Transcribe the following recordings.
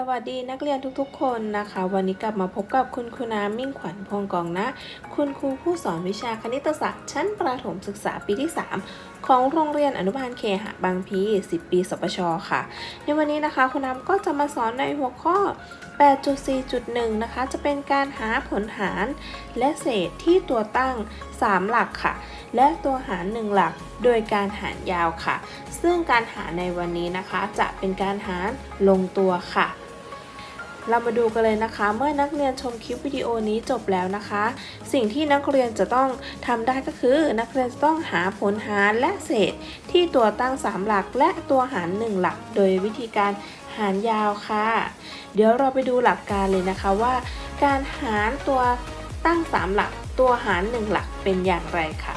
สวัสดีนักเรียนทุกๆ คนนะคะ วันนี้กลับมาพบกับคุณครูน้ำมิ่งขวัญพงกองนะ คุณครูผู้สอนวิชาคณิตศาสตร์ ชั้นประถมศึกษาปีที่ 3 ของโรงเรียนอนุบาลเคหะบางพี 10 ปีสปชค่ะ ในวันนี้นะคะคุณน้ำก็จะมาสอนในหัวข้อ 8.4.1 นะคะ จะเป็นการหาผลหารและเศษที่ตัวตั้ง 3 หลักค่ะ และตัวหาร 1 หลักโดยการหารยาวค่ะ ซึ่งการหารในวันนี้นะคะจะเป็นการหารลงตัวค่ะ เรามาดูกันเลยนะคะ เมื่อนักเรียนชมคลิปวิดีโอนี้จบแล้วนะคะ สิ่งที่นักเรียนจะต้องทำได้ก็คือ นักเรียนจะต้องหาผลหารและเศษ ที่ตัวตั้ง 3 หลักและตัวหาร 1 หลัก โดยวิธีการหารยาวค่ะ เดี๋ยวเราไปดูหลักการเลยนะคะว่า การหารตัวตั้ง 3 หลัก ตัวหาร 1 หลักเป็นอย่างไรค่ะ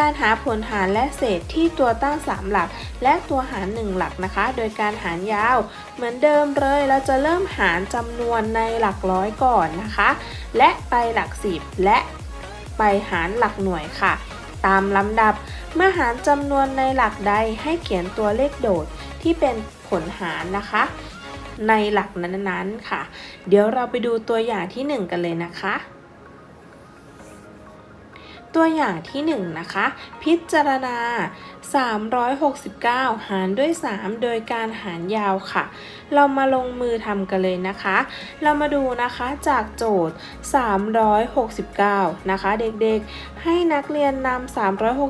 การหาผลหารและเศษที่ตัวตั้ง 3 หลัก และตัวหาร 1 หลักนะคะ โดยการหารยาว เหมือนเดิมเลยเราจะเริ่มหารจำนวนในหลักร้อยก่อนนะคะ และไปหลักสิบและไปหารหลักหน่วยค่ะ ตามลำดับเมื่อหารจำนวนในหลักใดให้เขียนตัวเลขโดดที่เป็นผลหารนะคะ ในหลักนั้นๆค่ะ เดี๋ยวเราไปดูตัวอย่างที่ 1 กันเลยนะคะ ตัวอย่างที่1นะคะ พิจารณา 369 หารด้วย 3 โดยการหารยาวค่ะ เรามาลงมือทำกันเลยนะคะ เรามาดูนะคะจากโจทย์ 369 นะคะ เด็กๆ ให้นักเรียนนำ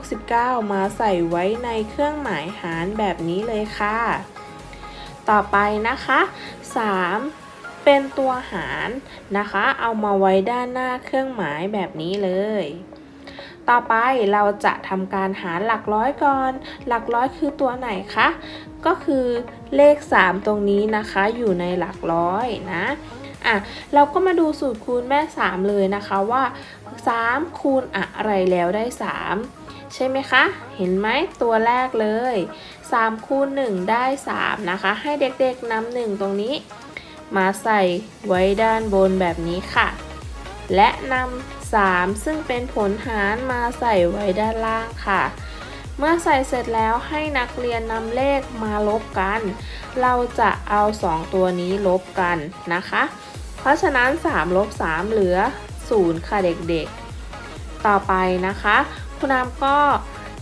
369 มาใส่ไว้ในเครื่องหมายหารแบบนี้เลยค่ะ ต่อไปนะคะ 3เป็นตัวหารนะคะ เอามาไว้ด้านหน้าเครื่องหมายแบบนี้เลย ต่อไปเราจะทำการหารหลักร้อยก่อน หลักร้อยคือตัวไหนคะ ก็คือเลข 3 ตรงนี้นะคะอยู่ในหลักร้อยนะอะเราก็มาดูสูตรคูณแม่ 3 เลยนะคะว่า 3 คูณอะไรแล้วได้ 3 ใช่ไหมคะ เห็นไหมตัวแรกเลย 3 คูณ 1 ได้ 3 นะคะ ให้เด็กๆนำ1ตรงนี้ มาใส่ไว้ด้านบนแบบนี้ค่ะ และนำ 3 ซึ่งเป็นผลหารมาใส่ไว้ด้านล่างค่ะ เมื่อใส่เสร็จแล้วให้นักเรียนนำเลขมาลบกัน เราจะเอา 2 ตัวนี้ลบกันนะคะ เพราะฉะนั้น3ลบ3เหลือ 0 ค่ะเด็กๆ ต่อไปนะคะ คุณน้ำก็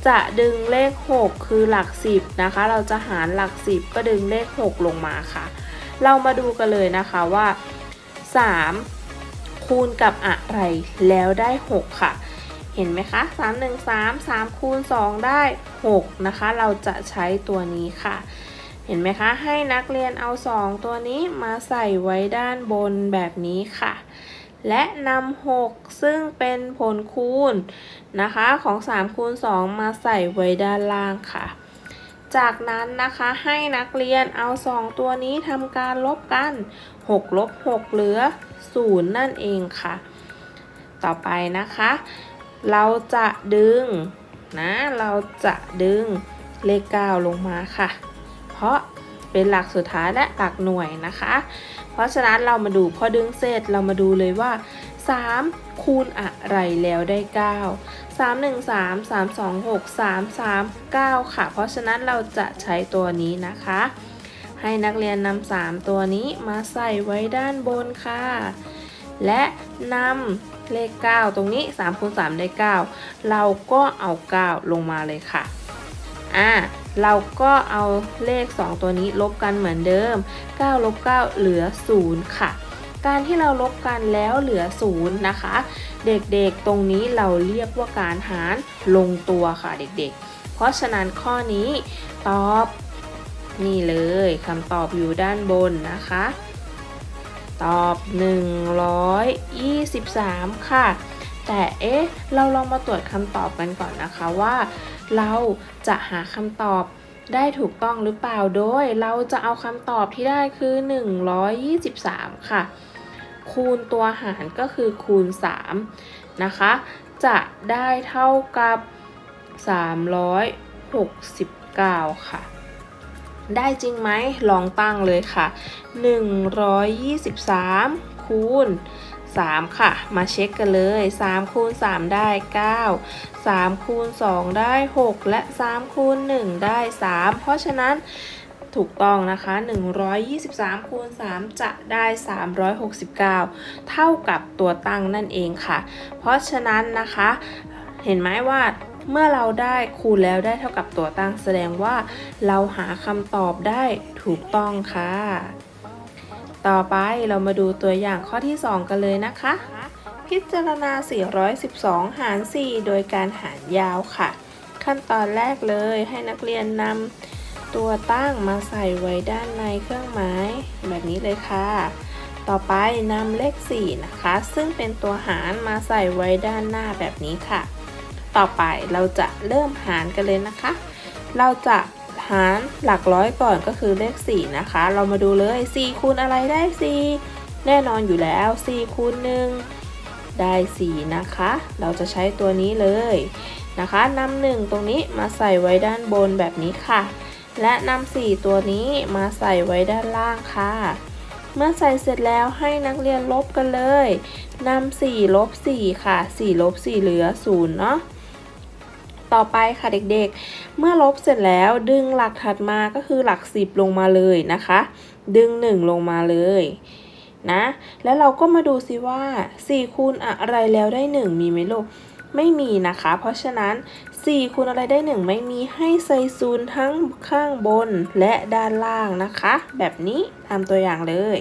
จะดึงเลข 6 คือหลัก 10 นะคะ เราจะหารหลัก 10 ก็ดึงเลข 6 ลงมาค่ะ เรามาดูกันเลยนะคะว่า 3 คูณกับอะไรแล้วได้ 6 ค่ะ เห็นไหมคะ 3 1 3 3 คูณ 2 ได้ 6 นะคะ เราจะใช้ตัวนี้ค่ะ เห็นไหมคะ ให้นักเรียนเอา 2 ตัวนี้มาใส่ไว้ด้านบนแบบนี้ค่ะ และนำ6ซึ่งเป็นผลคูณนะคะของ 3 คูณ 2 มาใส่ไว้ด้านล่างค่ะ จากนั้นนะคะให้นักเรียนเอา 2 ตัวนี้ทำการลบกัน6ลบ6เหลือ 0 นั่นเองค่ะ ต่อไปนะคะ เราจะดึงนะเราจะดึงเลข 9 ลงมาค่ะ เพราะเป็นหลักสุดท้ายและหลักหน่วยนะคะ เพราะฉะนั้นเรามาดูพอดึงเสร็จเรามาดูเลยว่า 3 คูณอะไรแล้วได้ 3 1 3 3 2 6 3 3 9 ค่ะ เพราะฉะนั้นเราจะใช้ตัวนี้นะคะ ให้นักเรียนนำ3ตัวนี้มาใส่ไว้ด้านบนค่ะ และนำเลข 9 ตรงนี้3คูณ3ได้ 9 เราก็เอา 9 ลงมาเลยค่ะอ่าเราก็เอาเลข 2 ตัวนี้ลบกันเหมือนเดิม 9 ลบ 9 เหลือ 0 ค่ะ การที่เราลบกันแล้วเหลือ0นะคะ เด็กๆตรงนี้เราเรียกว่าการหารลงตัวค่ะเด็กๆ เพราะฉะนั้นข้อนี้ตอบนี่เลยคำตอบอยู่ด้านบนนะคะ ตอบ 123 ค่ะ แต่เอ๊ะเราลองมาตรวจคำตอบกันก่อนนะคะว่า เราจะหาคำตอบได้ถูกต้องหรือเปล่าโดย เราจะเอาคำตอบที่ได้คือ 123 ค่ะ คูณตัวหารก็คือคูณ 3 นะคะ จะได้เท่ากับ 369 ค่ะ ได้จริงไหมลองตั้งเลยค่ะ 123 คูณ 3 ค่ะ มาเช็คกันเลย 3 คูณ 3 ได้ 9 3 คูณ 2 ได้ 6 และ 3 คูณ 1 ได้ 3 เพราะฉะนั้น ถูกต้องนะคะ 123คูณ3จะได้ 369 เท่ากับตัวตั้งนั่นเองค่ะ เพราะฉะนั้นนะคะ เห็นไหมว่าเมื่อเราได้คูณแล้วได้เท่ากับตัวตั้งแสดงว่าเราหาคำตอบได้ถูกต้องค่ะ ต่อไปเรามาดูตัวอย่างข้อที่ 2 กันเลยนะคะ พิจารณา 412 หาร 4 โดยการหารยาวค่ะ ขั้นตอนแรกเลยให้นักเรียนนำ ตัวตั้งมาใส่ไว้ด้านในเครื่องหมายแบบนี้เลยค่ะ ต่อไปนำเลข 4 นะคะ ซึ่งเป็นตัวหารมาใส่ไว้ด้านหน้าแบบนี้ค่ะ ต่อไปเราจะเริ่มหารกันเลยนะคะ เราจะหารหลักร้อยก่อนก็คือเลข 4 นะคะ เรามาดูเลย 4 คูณอะไรได้ 4 แน่นอนอยู่แล้ว 4 คูณ 1 ได้ 4 นะคะ เราจะใช้ตัวนี้เลยนะคะนำหนึ่งตรงนี้มาใส่ไว้ด้านบนแบบนี้ค่ะ และนำสี่ตัวนี้มาใส่ไว้ด้านล่างค่ะ เมื่อใส่เสร็จแล้วให้นักเรียนลบกันเลยนำสี่ลบสี่ค่ะสี่ลบสี่เหลือศูนย์เนาะต่อไปค่ะเด็กๆ เมื่อลบเสร็จแล้วดึงหลักถัดมาก็คือหลัก 10 ลงมาเลยนะคะ ดึง 1 ลงมาเลยนะ แล้วเราก็มาดูซิว่า4คูณอะไรแล้วได้ 1 มีไหมลูก ไม่มีนะคะ เพราะฉะนั้น 4คูณอะไรได้ 1 ไม่มีให้ใส่ศูนย์ทั้งข้างบนและด้านล่างนะคะ แบบนี้ทำตัวอย่างเลย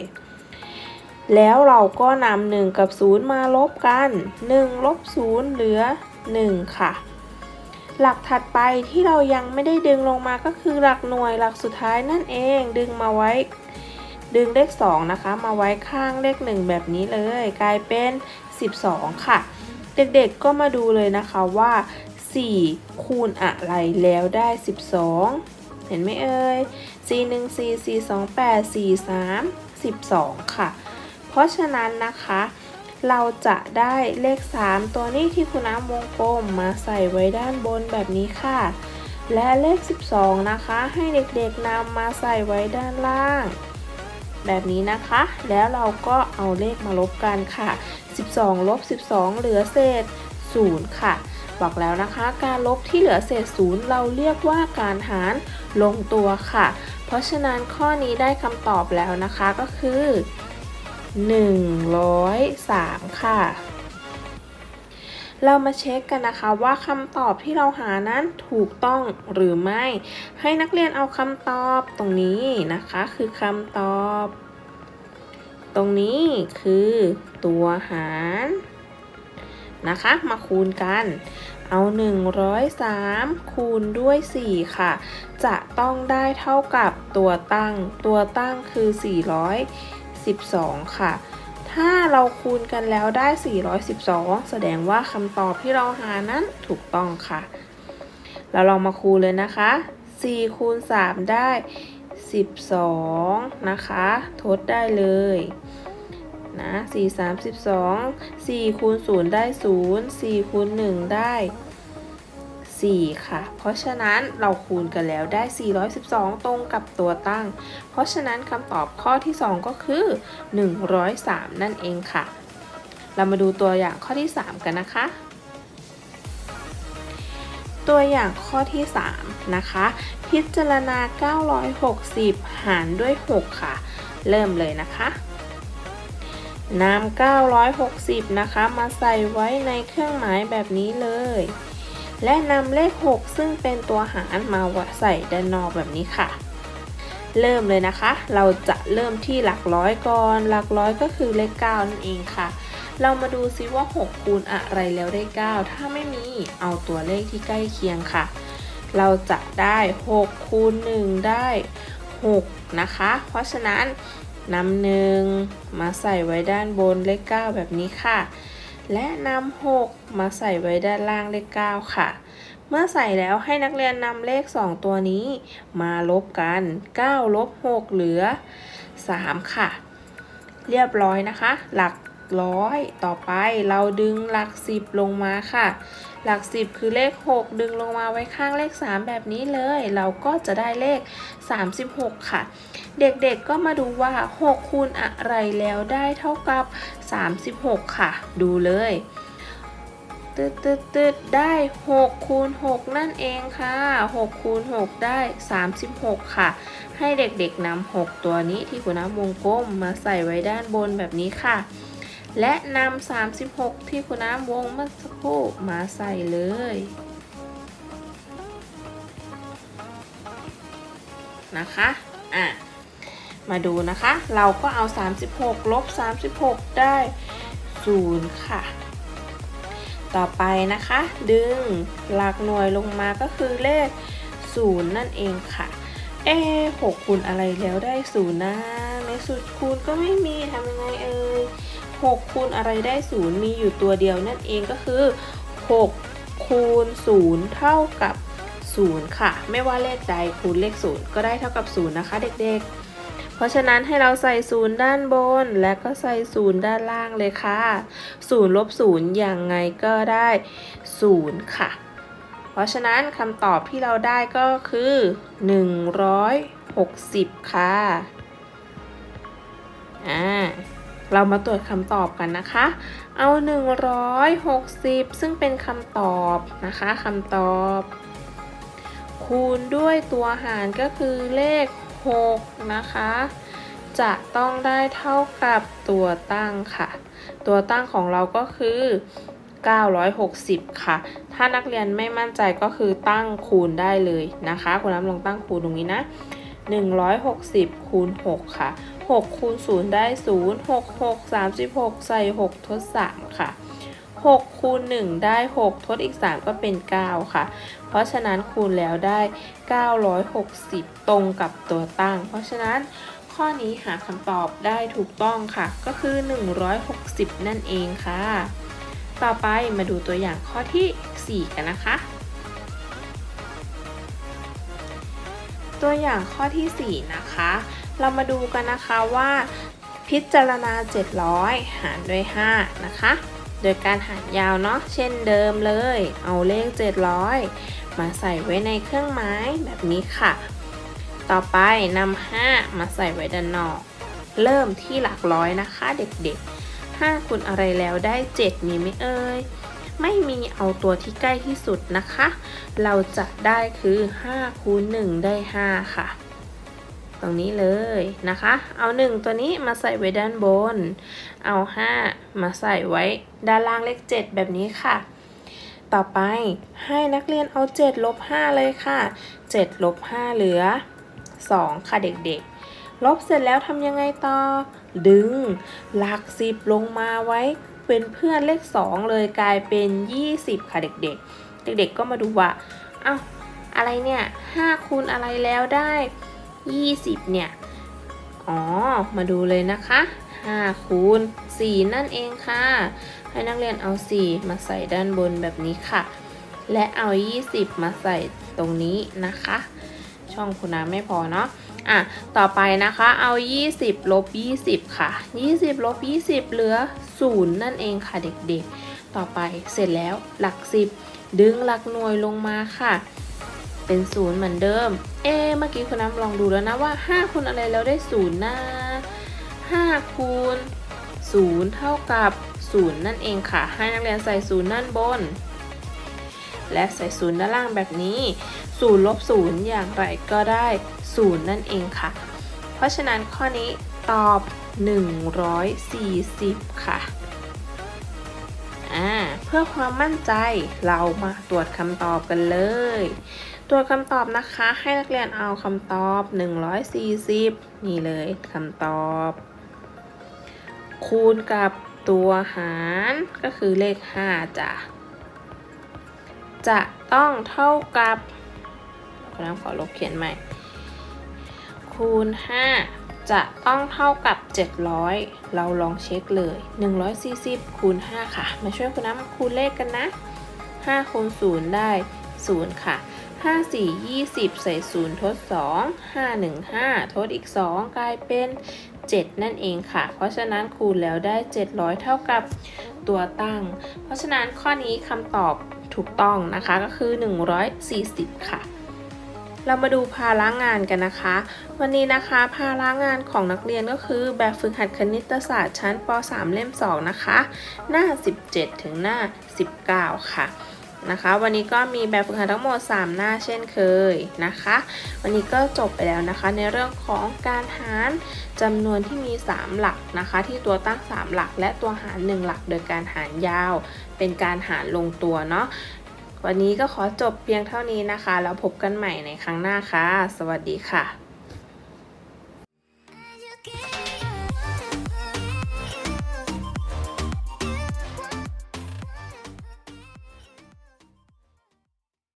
แล้วเราก็นำ1กับ 0 มาลบกัน 1 ลบ 0 เหลือ 1 ค่ะ หลักถัดไปที่เรายังไม่ได้ดึงลงมาก็คือหลักหน่วยหลักสุดท้ายนั่นเองดึงมาไว้ ดึงเลข 2 นะคะ มาไว้ข้างเลข 1 แบบนี้เลย กลายเป็น 12 ค่ะเด็กๆก็มาดูเลยนะคะว่า 4 คูณอะไรแล้วได้ 12 เห็นไหมเอ่ย4 1 4 4 2 8 4 3 12 ค่ะ เพราะฉะนั้นนะคะ เราจะได้เลข 3 ตัวนี้ที่คุณน้ำวงกลมมาใส่ไว้ด้านบนแบบนี้ค่ะ และเลข 12 นะคะ ให้เด็กๆนำมาใส่ไว้ด้านล่างแบบนี้นะคะ แล้วเราก็เอาเลขมาลบกันค่ะ 12 ลบ 12 เหลือเศษ 0 ค่ะ บอกแล้วนะคะ การลบที่เหลือเศษ0เราเรียกว่าการหารลงตัวค่ะ เพราะฉะนั้นข้อนี้ได้คำตอบแล้วนะคะก็คือ 103 ค่ะ เรามาเช็คกันนะคะว่าคำตอบที่เราหานั้นถูกต้องหรือไม่ ให้นักเรียนเอาคำตอบตรงนี้นะคะ คือคำตอบ ตรงนี้คือตัวหาร นะคะ มาคูณกัน เอา 103 คูณด้วย 4 ค่ะ จะต้องได้เท่ากับตัวตั้ง ตัวตั้งคือ 412 ค่ะ ถ้าเราคูณกันแล้วได้ 412 แสดงว่าคำตอบที่เราหานั้นถูกต้องค่ะ เราลองมาคูณเลยนะคะ 4 คูณ 3 ได้ 12 นะคะ ทดได้เลย นะ4 3 12 4คูณ0ได้0 4คูณ1ได้4ค่ะ เพราะฉะนั้นเราคูณกันแล้วได้ 412 ตรงกับตัวตั้ง เพราะฉะนั้นคำตอบข้อที่ 2 ก็คือ 103 นั่นเองค่ะ เรามาดูตัวอย่างข้อที่ 3 กันนะคะตัวอย่างข้อที่ 3 นะคะ พิจารณา 960 หารด้วย 6 ค่ะ เริ่มเลยนะคะ นำ960 นะคะ มาใส่ไว้ในเครื่องหมายแบบนี้เลย และนำเลข 6 ซึ่งเป็นตัวหารมาใส่ด้านนอกแบบนี้ค่ะ เริ่มเลยนะคะ เราจะเริ่มที่หลักร้อยก่อน หลักร้อยก็คือเลข 9 นั่นเองค่ะ เรามาดูซิว่า 6 คูณอะไรแล้วได้ 9 ถ้าไม่มีเอาตัวเลขที่ใกล้เคียงค่ะ เราจะได้ 6 คูณ 1 ได้ 6 นะคะ เพราะฉะนั้น นำหนึ่งมาใส่ไว้ด้านบนเลข 9 แบบนี้ค่ะ และนำหกมาใส่ไว้ด้านล่างเลข 9 ค่ะ เมื่อใส่แล้วให้นักเรียนนำเลข 2 ตัวนี้ มาลบกัน 9 ลบ 6 เหลือ 3 ค่ะ เรียบร้อยนะคะ หลัก ร้อยต่อไปเราดึงหลัก10ลงมาค่ะ หลัก10คือเลข 6 ดึงลงมาไว้ข้างเลข 3 แบบนี้เลย เราก็จะได้เลข 36 ค่ะ เด็กๆก็มาดูว่า 6คูณอะไรแล้วได้เท่ากับ 36 ค่ะ ดูเลยตตึดตึดตึดได้6คูณ6นั่นเองค่ะ6คูณ6ได้ 36 ค่ะ ให้เด็กๆนำ6ตัวนี้ที่คุณน้ำวงกลมมาใส่ไว้ด้านบนแบบนี้ค่ะ และนำ36 ที่คุณน้ำวงเมื่อสักครู่มาใส่เลย นะคะ อะ มาดูนะคะ เราก็เอา 36 ลบ 36 ได้ 0 ค่ะ ต่อไปนะคะ ดึงหลักหน่วยลงมาก็คือเลข 0 นั่นเองค่ะ เอ๊หกคูณอะไรแล้วได้ 0 นะ ในสูตรคูณก็ไม่มีทำยังไงเอ่ย 6คูณอะไรได้ 0 มีอยู่ตัวเดียวนั่นเองก็คือ 6 คูณ 0 เท่ากับ 0 ค่ะ ไม่ว่าเลขใดคูณเลข 0 ก็ได้เท่ากับ 0 นะคะเด็กๆ เพราะฉะนั้นให้เราใส่ 0 ด้านบน และก็ใส่ 0 ด้านล่างเลยค่ะ 0ลบ0อย่างไงก็ได้ 0 ค่ะ เพราะฉะนั้นคำตอบที่เราได้ก็คือ 160 ค่ะอ่า เรามาตรวจคำตอบกันนะคะ เอา 160 ซึ่งเป็นคำตอบนะคะคำตอบ คูณด้วยตัวหารก็คือเลข 6 นะคะ จะต้องได้เท่ากับตัวตั้งค่ะ ตัวตั้งของเราก็คือ 960 ค่ะ ถ้านักเรียนไม่มั่นใจก็คือตั้งคูณได้เลยนะคะ คุณน้ำลองตั้งคูณตรงนี้นะ 160คูณ6ค่ะ6คูณ0ได้0 6 6 36 ใส่ 6 ทด 3 ค่ะ 6คูณ1ได้ 6 ทดอีก 3 ก็เป็น 9 ค่ะ เพราะฉะนั้นคูณแล้วได้ 960 ตรงกับตัวตั้ง เพราะฉะนั้นข้อนี้หาคำตอบได้ถูกต้องค่ะ ก็คือ 160 นั่นเองค่ะ ต่อไปมาดูตัวอย่างข้อที่ 4 กันนะคะ ตัวอย่างข้อที่ 4 นะคะ เรามาดูกันนะคะว่า พิจารณา 700 หารด้วย5นะคะ โดยการหารยาวเนาะเช่นเดิมเลย เอาเลข 700 มาใส่ไว้ในเครื่องไม้แบบนี้ค่ะ ต่อไปนำ5มาใส่ไว้ด้านนอก เริ่มที่หลักร้อยนะคะเด็กๆ5คูณอะไรแล้วได้ 7 มีไหมเอ่ย ไม่มีเอาตัวที่ใกล้ที่สุดนะคะ เราจะได้คือ5คูณ1ได้ 5 ค่ะ ตรงนี้เลยนะคะ เอา 1 ตัวนี้มาใส่ไว้ด้านบน เอา 5 มาใส่ไว้ด้านล่างเลข 7 แบบนี้ค่ะ ต่อไปให้นักเรียนเอา 7 ลบ 5 เลยค่ะ 7 ลบ 5 เหลือ 2 ค่ะเด็กๆ ลบเสร็จแล้วทำยังไงต่อ ดึงหลัก 10 ลงมาไว้ เป็นเพื่อนเลข 2 เลยกลายเป็น 20 ค่ะเด็กๆ เด็กๆก็มาดูว่าเอ้าอะไรเนี่ย5คูณอะไรแล้วได้ 20 เนี่ย อ๋อ มาดูเลยนะคะ5คูณ4นั่นเองค่ะ ให้นักเรียนเอา 4 มาใส่ด้านบนแบบนี้ค่ะ และเอา 20 มาใส่ตรงนี้นะคะ ช่องคุณน้ำไม่พอเนาะ อะต่อไปนะคะเอา 20ลบ20 ค่ะ 20ลบ20 เหลือ 0 นั่นเองค่ะเด็กๆ ต่อไปเสร็จแล้วหลัก 10 ดึงหลักหน่วยลงมาค่ะ เป็น 0 เหมือนเดิม เอ๊ะเมื่อกี้คุณน้ำลองดูแล้วนะว่า 5คูณอะไรแล้วได้ 0นะ5คูณ0 เท่ากับ 0 นั่นเองค่ะ ให้นักเรียนใส่0ด้านบน และใส่0ด้านล่างแบบนี้0ลบ0อย่างไรก็ได้0นั่นเองค่ะ เพราะฉะนั้นข้อนี้ตอบ 140 ค่ะอ่าเพื่อความมั่นใจเรามาตรวจคำตอบกันเลย ตรวจคำตอบนะคะ ให้นักเรียนเอาคำตอบ 140 นี่เลยคำตอบ คูณกับตัวหารก็คือเลข 5จ้ะ จะต้องเท่ากับคุณน้ำขอลบเขียนใหม่ คูณ 5 จะต้องเท่ากับ 700 เราลองเช็คเลย 140 คูณ 5 ค่ะ มาช่วยคุณน้ำคูณเลขกันนะ 5 คูณ 0 ได้ 0 ค่ะ 5 4 20 ใส่ 0 ทด 2 5 1 5 ทดอีก 2 กลายเป็น 7 นั่นเองค่ะ เพราะฉะนั้นคูณแล้วได้ 700 เท่ากับตัวตั้ง เพราะฉะนั้นข้อนี้คำตอบถูกต้องนะคะก็คือ 140 ค่ะ เรามาดูภาระงานกันนะคะ วันนี้นะคะภาระงานของนักเรียนก็คือแบบฝึกหัดคณิตศาสตร์ชั้นป .3 เล่ม 2 นะคะ หน้า 17 ถึงหน้า 19 ค่ะ นะคะ วันนี้ก็มีแบบฝึกหัดทั้งหมด 3 หน้าเช่นเคยนะคะ วันนี้ก็จบไปแล้วนะคะ ในเรื่องของการหารจำนวนที่มี 3 หลักนะคะ ที่ตัวตั้ง 3 หลัก และตัวหาร 1 หลัก โดยการหารยาว เป็นการหารลงตัวเนาะวันนี้ก็ขอจบเพียงเท่านี้นะคะ แล้วพบกันใหม่ในครั้งหน้าค่ะ สวัสดีค่ะ